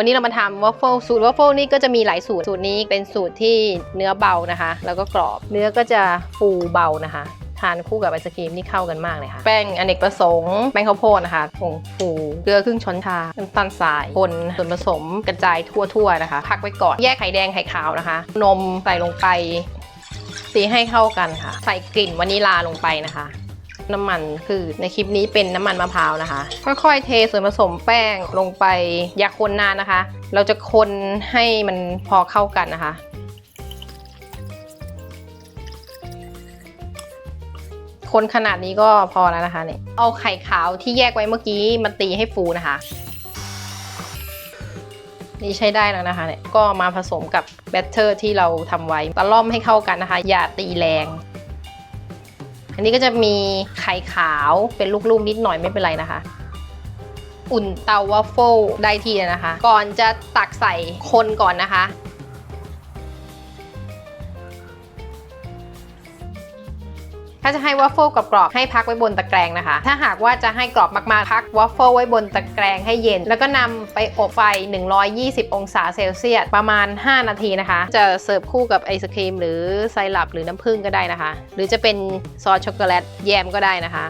วันนี้เรามาทำวอฟเฟิลสูตรวอฟเฟิลนี่ก็จะมีหลายสูตรสูตรนี้เป็นสูตรที่เนื้อเบานะคะ แล้วก็กรอบเนื้อก็จะฟูเบานะคะ ทานคู่กับไอศครีมนี่เข้ากันมากเลยค่ะ แป้งอเนกประสงค์แป้งข้าวโพดนะคะผงฟูเกลือครึ่งช้อนชาน้ำตาลทรายคนส่วนผสมกระจายทั่วๆนะคะพักไว้ก่อนแยกไข่แดงไข่ขาวนะคะ นมใส่ลงไปตีให้เข้ากันค่ะ ใส่กลิ่นวานิลาลงไปนะคะ น้ำมันคือในคลิปนี้เป็นน้ำมันมะพร้าวนะคะ ค่อยๆ เทส่วนผสมแป้งลงไปอย่าคนนานนะคะ เราจะคนให้มันพอเข้ากันนะคะคนขนาดนี้ก็พอแล้วนะคะเนี่ยเอาไข่ขาวที่แยกไว้เมื่อกี้มาตีให้ฟูนะคะ นี่ใช้ได้แล้วนะคะเนี่ยก็มาผสมกับแบตเตอร์ที่เราทำไว้ตะล่อมให้เข้ากันนะคะ อย่าตีแรง อันนี้ก็จะมีไข่ขาวเป็นลูกๆนิดหน่อยไม่เป็นไรนะคะ อุ่นเตาวาฟเฟิลได้ที่แล้วนะคะ ก่อนจะตักใส่คนก่อนนะคะ ถ้าจะให้วอฟเฟิลกรอบๆให้พักไว้บนตะแกรงนะคะ ถ้าหากว่าจะให้กรอบมากๆพักวอฟเฟิลไว้บนตะแกรงให้เย็น แล้วก็นำไปอบไฟ 120 องศาเซลเซียสประมาณ 5 นาทีนะคะ จะเสิร์ฟคู่กับไอศครีมหรือไซรัปหรือน้ำผึ้งก็ได้นะคะ หรือจะเป็นซอสช็อกโกแลตแยมก็ได้นะคะ